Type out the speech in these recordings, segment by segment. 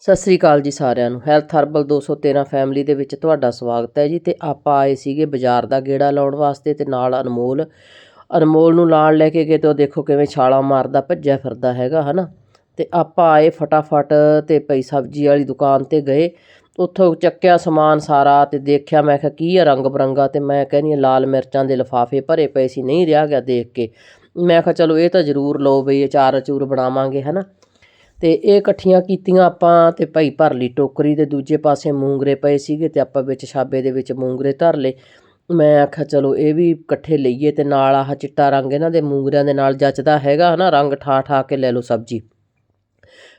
ਸਤਿ ਸ੍ਰੀ ਅਕਾਲ ਜੀ ਸਾਰਿਆਂ ਨੂੰ। ਹੈਲਥ ਹਰਬਲ 213 ਫੈਮਿਲੀ ਦੇ ਵਿੱਚ ਤੁਹਾਡਾ ਸਵਾਗਤ ਹੈ ਜੀ ਤੇ ਆਪਾਂ ਆਏ ਸੀਗੇ ਬਾਜ਼ਾਰ ਦਾ ਗੇੜਾ ਲਾਉਣ ਵਾਸਤੇ ਤੇ ਨਾਲ ਅਨਮੋਲ। ਅਨਮੋਲ ਨੂੰ ਨਾਲ ਲੈ ਕੇ ਗਏ ਤੇ ਉਹ ਦੇਖੋ ਕਿਵੇਂ ਛਾਲਾਂ ਮਾਰਦਾ, ਭੱਜਿਆ ਫਿਰਦਾ ਹੈਗਾ, ਹਨਾ? ਤੇ ਆਪਾਂ ਆਏ ਫਟਾਫਟ ਤੇ ਪਈ ਸਬਜ਼ੀ ਵਾਲੀ ਦੁਕਾਨ ਤੇ ਗਏ। ਉੱਥੋਂ ਚੱਕਿਆ ਸਮਾਨ ਸਾਰਾ ਤੇ ਦੇਖਿਆ, ਮੈਂ ਕਿਹਾ, ਕੀ ਆ ਰੰਗ ਬਰੰਗਾ? ਤੇ ਮੈਂ ਕਹਿੰਦੀ ਹਾਂ, ਲਾਲ ਮਿਰਚਾਂ ਦੇ ਲਿਫਾਫੇ ਭਰੇ ਪਏ ਸੀ, ਨਹੀਂ ਰਿਹਾ ਗਿਆ ਦੇਖ ਕੇ। ਮੈਂ ਕਿਹਾ, ਚਲੋ ਇਹ ਤਾਂ ਜ਼ਰੂਰ ਲਓ ਬਈ ਅਚਾਰ ਅਚੂਰ ਬਣਾਵਾਂਗੇ, ਹਨਾ? ਤੇ ਇਹ ਇਕੱਠੀਆਂ ਕੀਤੀਆਂ ਆਪਾਂ ਤੇ ਭਾਈ ਭਰ ਲਈ। ਟੋਕਰੀ ਦੇ ਦੂਜੇ ਪਾਸੇ ਮੂੰਗਰੇ ਪਏ ਸੀਗੇ ਤੇ ਆਪਾਂ ਵਿੱਚ ਛਾਬੇ ਦੇ ਵਿੱਚ ਮੂੰਗਰੇ ਧਰ ਲਏ। ਮੈਂ ਆਖਿਆ, ਚਲੋ ਇਹ ਵੀ ਇਕੱਠੇ ਲਈਏ ਤੇ ਨਾਲ ਆਹ ਚਿੱਟਾ ਰੰਗ ਇਹਨਾਂ ਦੇ ਮੂੰਗਰਿਆਂ ਦੇ ਨਾਲ ਜੱਚਦਾ ਹੈਗਾ ਹਨਾ, ਰੰਗ ਠਾ ਠਾ ਕੇ ਲੈ ਲਓ ਸਬਜ਼ੀ।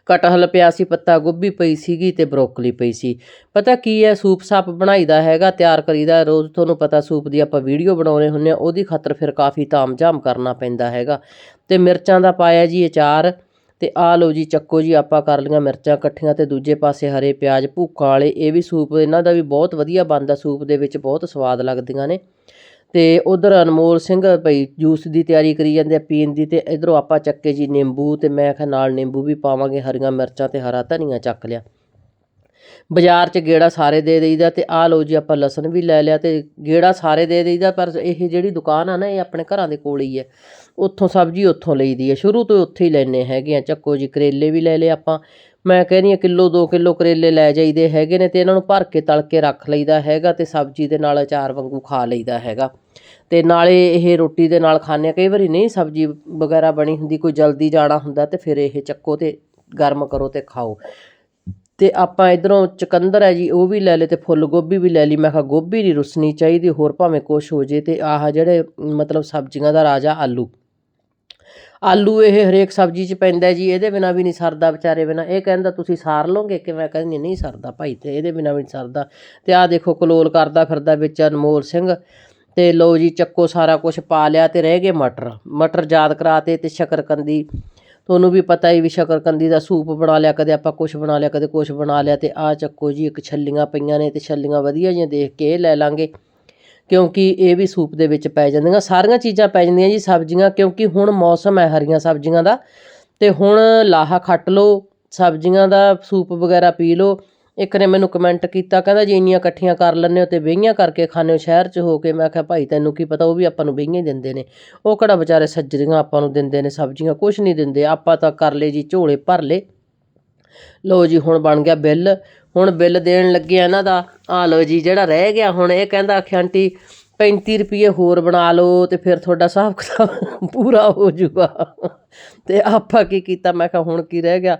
ਕਟਹਲ ਪਿਆ ਸੀ ਪੱਤਾ ਗੋਭੀ ਪਈ ਸੀਗੀ ਤੇ ਬਰੋਕਲੀ ਪਈ ਸੀ। ਪਤਾ ਕੀ ਹੈ, ਸੂਪ ਸਾਪ ਬਣਾਈਦਾ ਹੈਗਾ, ਤਿਆਰ ਕਰੀਦਾ ਰੋਜ਼ ਤੁਹਾਨੂੰ ਪਤਾ ਸੂਪ ਦੀ ਆਪਾਂ ਵੀਡੀਓ ਬਣਾਉਣੇ ਹੁੰਨੇ ਆ ਉਹਦੀ ਖਾਤਰ ਫਿਰ ਕਾਫੀ ਤਾਮਝਾਮ ਕਰਨਾ ਪੈਂਦਾ ਹੈਗਾ। ਤੇ ਮਿਰਚਾਂ ਦਾ ਪਾਇਆ ਜੀ ਅਚਾਰ ਤੇ ਆ ਲਓ ਜੀ, ਚੱਕੋ ਜੀ, ਆਪਾਂ ਕਰ ਲਈਆਂ ਮਿਰਚਾਂ ਇਕੱਠੀਆਂ ਤੇ ਦੂਜੇ ਪਾਸੇ ਹਰੇ ਪਿਆਜ਼ ਭੂਕਾਂ ਵਾਲੇ, ਇਹ ਵੀ ਸੂਪ, ਇਹਨਾਂ ਦਾ ਵੀ ਬਹੁਤ ਵਧੀਆ ਬਣਦਾ ਸੂਪ ਦੇ ਵਿੱਚ, ਬਹੁਤ ਸਵਾਦ ਲੱਗਦੀਆਂ ਨੇ। ਤੇ ਉਧਰ ਅਨਮੋਲ ਸਿੰਘ ਭਈ ਜੂਸ ਦੀ ਤਿਆਰੀ ਕਰੀ ਜਾਂਦੇ ਆ ਪੀਣ ਦੀ ਤੇ ਇਧਰੋਂ ਆਪਾਂ ਚੱਕੇ ਜੀ ਨਿੰਬੂ ਤੇ ਮੈਂ ਕਿਹਾ ਨਾਲ ਨਿੰਬੂ ਵੀ ਪਾਵਾਂਗੇ, ਹਰੀਆਂ ਮਿਰਚਾਂ ਤੇ ਹਰਾ ਧਨੀਆ ਚੱਕ ਲਿਆ। ਬਾਜ਼ਾਰ 'ਚ ਗੇੜਾ ਸਾਰੇ ਦੇ ਦੇਈਦਾ ਅਤੇ ਆਹ ਲਓ ਜੀ ਆਪਾਂ ਲਸਣ ਵੀ ਲੈ ਲਿਆ ਅਤੇ ਗੇੜਾ ਸਾਰੇ ਦੇ ਦੇਈਦਾ, ਪਰ ਇਹ ਜਿਹੜੀ ਦੁਕਾਨ ਆ ਨਾ, ਇਹ ਆਪਣੇ ਘਰਾਂ ਦੇ ਕੋਲ ਹੀ ਹੈ। ਉੱਥੋਂ ਸਬਜ਼ੀ ਉੱਥੋਂ ਲਈ ਦੀ ਹੈ। ਸ਼ੁਰੂ ਤੋਂ ਉੱਥੇ ਹੀ ਲੈਂਦੇ ਹੈਗੇ ਆ। ਚੱਕੋ ਜੀ, ਕਰੇਲੇ ਵੀ ਲੈ ਲਏ ਆਪਾਂ। ਮੈਂ ਕਹਿੰਦੀ ਹਾਂ, ਕਿਲੋ, ਦੋ ਕਿਲੋ ਕਰੇਲੇ ਲੈ ਜਾਈਦੇ ਹੈਗੇ ਨੇ ਅਤੇ ਇਹਨਾਂ ਨੂੰ ਭਰ ਕੇ ਤਲ ਕੇ ਰੱਖ ਲਈਦਾ ਹੈਗਾ ਅਤੇ ਸਬਜ਼ੀ ਦੇ ਨਾਲ ਅਚਾਰ ਵਾਂਗੂ ਖਾ ਲਈਦਾ ਹੈਗਾ। ਅਤੇ ਨਾਲੇ ਇਹ ਰੋਟੀ ਦੇ ਨਾਲ ਖਾਣੇ ਕਈ ਵਾਰੀ ਨਹੀਂ ਸਬਜ਼ੀ ਵਗੈਰਾ ਬਣੀ ਹੁੰਦੀ, ਕੋਈ ਜਲਦੀ ਜਾਣਾ ਹੁੰਦਾ ਤੇ ਫਿਰ ਇਹ ਚੱਕੋ ਤੇ ਗਰਮ ਕਰੋ ਅਤੇ ਖਾਓ। ਅਤੇ ਆਪਾਂ ਇੱਧਰੋਂ ਚੁਕੰਦਰ ਹੈ ਜੀ, ਉਹ ਵੀ ਲੈ ਲਏ ਅਤੇ ਫੁੱਲ ਗੋਭੀ ਵੀ ਲੈ ਲਈ। ਮੈਂ ਕਿਹਾ ਗੋਭੀ ਨਹੀਂ ਰੁੱਸਣੀ ਚਾਹੀਦੀ, ਹੋਰ ਭਾਵੇਂ ਕੁਛ ਹੋ ਜੇ ਅਤੇ ਆਹ ਜਿਹੜੇ, ਮਤਲਬ ਸਬਜ਼ੀਆਂ ਦਾ ਰਾਜਾ ਆਲੂ। ਆਲੂ ਇਹ ਹਰੇਕ ਸਬਜ਼ੀ 'ਚ ਪੈਂਦਾ ਜੀ, ਇਹਦੇ ਬਿਨਾ ਵੀ ਨਹੀਂ ਸਰਦਾ ਵਿਚਾਰੇ ਬਿਨਾ। ਇਹ ਕਹਿੰਦਾ, ਤੁਸੀਂ ਸਾਰ ਲਓਗੇ? ਕਿ ਮੈਂ ਕਹਿੰਦੀ, ਨਹੀਂ ਸਰਦਾ ਭਾਈ ਤੇ, ਇਹਦੇ ਬਿਨਾ ਵੀ ਨਹੀਂ ਸਰਦਾ। ਤੇ ਆਹ ਦੇਖੋ ਕਲੋਲ ਕਰਦਾ ਫਿਰਦਾ ਵਿੱਚ ਅਨਮੋਲ ਸਿੰਘ। ਤੇ ਲਓ ਜੀ, ਚੱਕੋ ਸਾਰਾ ਕੁਝ ਪਾ ਲਿਆ ਤੇ ਰਹਿ ਗਏ ਮਟਰ। ਮਟਰ ਯਾਦ ਕਰਾਤੇ ਤੇ ਸ਼ਕਰਕੰਦੀ ਤੁਹਾਨੂੰ ਵੀ ਪਤਾ ਹੀ ਵੀ ਸ਼ਕਰਕੰਦੀ ਦਾ ਸੂਪ ਬਣਾ ਲਿਆ, ਕਦੇ ਆਪਾਂ ਕੁਝ ਬਣਾ ਲਿਆ, ਕਦੇ ਕੁਝ ਬਣਾ ਲਿਆ ਤੇ ਆਹ ਚੱਕੋ ਜੀ, ਇੱਕ ਛੱਲੀਆਂ ਪਈਆਂ ਨੇ ਤੇ ਛੱਲੀਆਂ ਵਧੀਆ ਜਿਹੀਆਂ ਦੇਖ ਕੇ ਇਹ ਲੈ ਲਾਂਗੇ। ਕਿਉਂਕਿ ਇਹ ਵੀ ਸੂਪ ਦੇ ਵਿੱਚ ਪੈ ਜਾਂਦੀਆਂ, ਸਾਰੀਆਂ ਚੀਜ਼ਾਂ ਪੈ ਜਾਂਦੀਆਂ ਜੀ ਸਬਜ਼ੀਆਂ, ਕਿਉਂਕਿ ਹੁਣ ਮੌਸਮ ਹੈ ਹਰੀਆਂ ਸਬਜ਼ੀਆਂ ਦਾ। ਤੇ ਹੁਣ ਲਾਹਾ ਖੱਟ ਲਓ, ਸਬਜ਼ੀਆਂ ਦਾ ਸੂਪ ਵਗੈਰਾ ਪੀ ਲਓ ਇੱਕ ਨੇ ਮੈਨੂੰ ਕਮੈਂਟ ਕੀਤਾ, ਕਹਿੰਦਾ ਜੀ ਇੰਨੀਆਂ ਇਕੱਠੀਆਂ ਕਰ ਲੈਂਦੇ ਹੋ ਤੇ ਵਿਹੀਆਂ ਕਰਕੇ ਖਾਣੇ ਹੋ ਸ਼ਹਿਰ 'ਚ ਹੋ ਕੇ, ਮੈਂ ਕਿਹਾ ਭਾਈ ਤੈਨੂੰ ਕੀ ਪਤਾ, ਉਹ ਵੀ ਆਪਾਂ ਨੂੰ ਬਈਆਂ ਹੀ ਦਿੰਦੇ ਨੇ। ਉਹ ਕਿਹੜਾ ਵਿਚਾਰੇ ਸੱਜਰੀਆਂ ਆਪਾਂ ਨੂੰ ਦਿੰਦੇ ਨੇ, ਸਬਜ਼ੀਆਂ ਕੁਝ ਨਹੀਂ ਦਿੰਦੇ, ਆਪਾਂ ਤਾਂ ਕਰ ਲਏ ਜੀ, ਝੋਲੇ ਭਰ ਲਏ। ਲਓ ਜੀ, ਹੁਣ ਬਣ ਗਿਆ ਬਿੱਲ, ਹੁਣ ਬਿੱਲ ਦੇਣ ਲੱਗੇ ਇਹਨਾਂ ਦਾ। ਆ ਲਓ ਜੀ, ਜਿਹੜਾ ਰਹਿ ਗਿਆ ਹੁਣ, ਇਹ ਕਹਿੰਦਾ ਆਖਿਆ ਆਂਟੀ 35 ਰੁਪਏ ਹੋਰ ਬਣਾ ਲਓ ਤੇ ਫਿਰ ਤੁਹਾਡਾ ਹਿਸਾਬ ਕਿਤਾਬ ਪੂਰਾ ਹੋ ਜਾਊਗਾ ਤੇ ਆਪਾਂ ਕੀ ਕੀਤਾ, ਮੈਂ ਕਿਹਾ ਹੁਣ ਕੀ ਰਹਿ ਗਿਆ?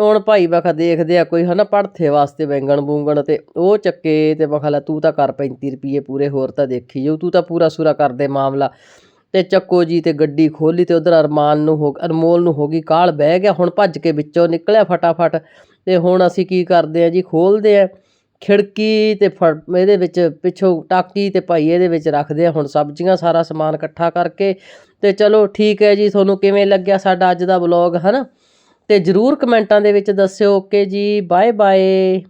ਹੁਣ ਭਾਈ ਮੈਂ ਕਿਹਾ ਦੇਖਦੇ ਆ ਕੋਈ ਹਨਾ ਪੜਥੇ ਵਾਸਤੇ ਬੈਂਗਣ ਬੂੰਗਣ ਤੇ ਉਹ ਚੱਕੇ ਤੇ ਮੈਂ ਕਿਹਾ ਲੈ ਤੂੰ ਤਾਂ ਕਰ 35 ਰੁਪਏ ਪੂਰੇ, ਹੋਰ ਤਾਂ ਦੇਖੀ ਜਾਊ, ਤੂੰ ਤਾਂ ਪੂਰਾ ਸੂਰਾ ਕਰਦੇ ਮਾਮਲਾ। ਤੇ ਚੱਕੋ ਜੀ ਤੇ ਗੱਡੀ ਖੋਲੀ ਤੇ ਉਧਰ ਅਰਮਾਨ ਨੂੰ ਹੋ ਅਰਮੋਲ ਨੂੰ ਹੋ ਗਈ, ਕਾਲ ਬਹਿ ਗਿਆ, ਹੁਣ ਭੱਜ ਕੇ ਵਿੱਚੋਂ ਨਿਕਲਿਆ ਫਟਾਫਟ। ਤੇ ਹੁਣ ਅਸੀਂ ਕੀ ਕਰਦੇ ਆ ਜੀ ਖੋਲਦੇ ਆ, ਖਿੜਕੀ ਤੇ ਫ- ਇਹਦੇ ਵਿੱਚ ਪਿੱਛੋਂ ਟਾਕੀ ਤੇ ਭਾਈ ਇਹਦੇ ਵਿੱਚ ਰੱਖਦੇ ਆ ਹੁਣ ਸਬਜ਼ੀਆਂ, ਸਾਰਾ ਸਮਾਨ ਇਕੱਠਾ ਕਰਕੇ। ਤੇ ਚਲੋ ਠੀਕ ਹੈ ਜੀ, ਤੁਹਾਨੂੰ ਕਿਵੇਂ ਲੱਗਿਆ ਸਾਡਾ ਅੱਜ ਦਾ ਵਲੌਗ, ਹਨਾ? ਤੇ ਜਰੂਰ ਕਮੈਂਟਾਂ ਦੇ ਵਿੱਚ ਦੱਸਿਓ ਓਕੇ ਜੀ ਬਾਏ ਬਾਏ